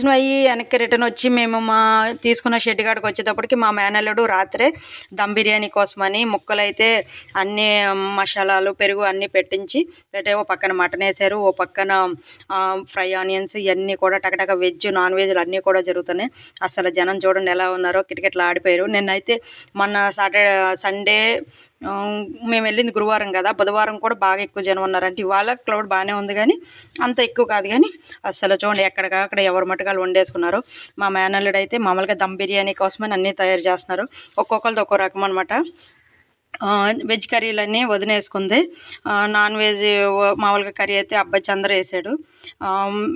దర్శనం అయ్యి వెనక్కి రిటర్న్ వచ్చి మేము మా తీసుకున్న షెడ్ వచ్చేటప్పటికి మా మేనల్లుడు రాత్రే దమ్ బిర్యానీ కోసమని ముక్కలు అయితే అన్ని మసాలాలు పెరుగు అన్నీ పెట్టించి అంటే ఓ పక్కన మటన్ వేసారు. ఓ పక్కన ఫ్రై ఆనియన్స్ ఇవన్నీ కూడా టకటక వెజ్ నాన్ వెజ్లు అన్నీ కూడా జరుగుతున్నాయి. అసలు జనం చూడండి ఎలా ఉన్నారో కిటకిటలు ఆడిపోయారు. నిన్నైతే మొన్న సాటర్డే సండే మేము వెళ్ళింది గురువారం కదా బుధవారం కూడా బాగా ఎక్కువ జనం ఉన్నారంటే ఇవాళ క్లౌడ్ బాగానే ఉంది కానీ అంత ఎక్కువ కాదు కానీ అసలు చూడండి ఎక్కడికక్కడ ఎవరి రకరకాలు వండేసుకున్నారు. మా మేనల్లుడు అయితే మామూలుగా దమ్ బిర్యానీ కోసమని అన్నీ తయారు చేస్తున్నారు. ఒక్కొక్కరిది ఒక్కో రకం అనమాట వెజ్ కర్రీలన్నీ వదిలేసుకుంది నాన్ వెజ్ మామూలుగా కర్రీ అయితే అబ్బాయి చంద్ర వేసాడు.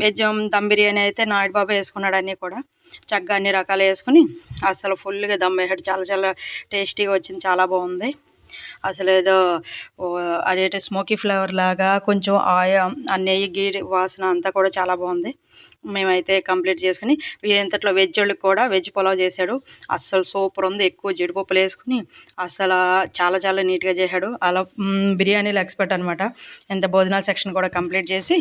వెజ్ దమ్ బిర్యానీ అయితే నాయుడు బాబా వేసుకున్నాడు అన్నీ కూడా. చక్కగా అన్ని రకాలు వేసుకుని అసలు ఫుల్గా దమ్ వేసాడు. చాలా చాలా టేస్టీగా వచ్చింది. చాలా బాగుంది. అసలు ఏదో అదేంటి స్మోకీ ఫ్లేవర్ లాగా కొంచెం ఆయ ఆ నెయ్యి గీ వాసన అంతా కూడా చాలా బాగుంది. మేమైతే కంప్లీట్ చేసుకుని వీరంతట్లో వెజ్ వాళ్ళకి కూడా వెజ్ పులావ్ చేశాడు. అస్సలు సూపర్ ఉంది. ఎక్కువ జీడిపప్పులు వేసుకుని అసలు చాలా చాలా నీట్గా చేశాడు. అలా బిర్యానీలు బిర్యానీలో ఎక్స్పర్ట్ అనమాట ఇంత భోజనాల సెక్షన్ కూడా కంప్లీట్ చేసి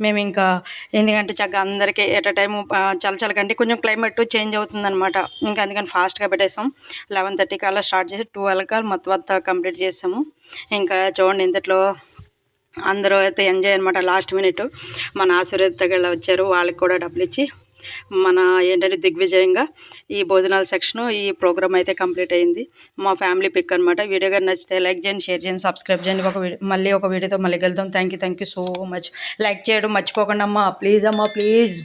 మేము ఇంకా ఎందుకంటే చక్కగా అందరికీ ఎట్ అ టైము చలచలకంటే కొంచెం క్లైమేట్ చేంజ్ అవుతుందన్నమాట. ఇంకా అందుకని ఫాస్ట్గా పెట్టేసాం. లెవెన్ థర్టీకి అలా స్టార్ట్ చేసి ట్వెల్వ్కి మొత్తం అంతా కంప్లీట్ చేసాము. ఇంకా చూడండి ఇంతట్లో అందరూ అయితే ఎంజాయ్ అనమాట లాస్ట్ మినిట్. మన ఆశీర్వాద దగ్గర వచ్చారు. వాళ్ళకి కూడా డబ్బులు ఇచ్చి మన ఏంటంటే దిగ్విజయంగా ఈ భోజనాల సెక్షన్ ఈ ప్రోగ్రామ్ అయితే కంప్లీట్ అయింది. మా ఫ్యామిలీ పిక్ అనమాట వీడియో కానీ నచ్చితే లైక్ చేయండి షేర్ చేయండి సబ్స్క్రైబ్ చేయండి. ఒక మళ్ళీ ఒక వీడియోతో మళ్ళీ వెళ్దాం thank you thank you so much like చేయడం మర్చిపోకండి అమ్మా ప్లీజ్ అమ్మా ప్లీజ్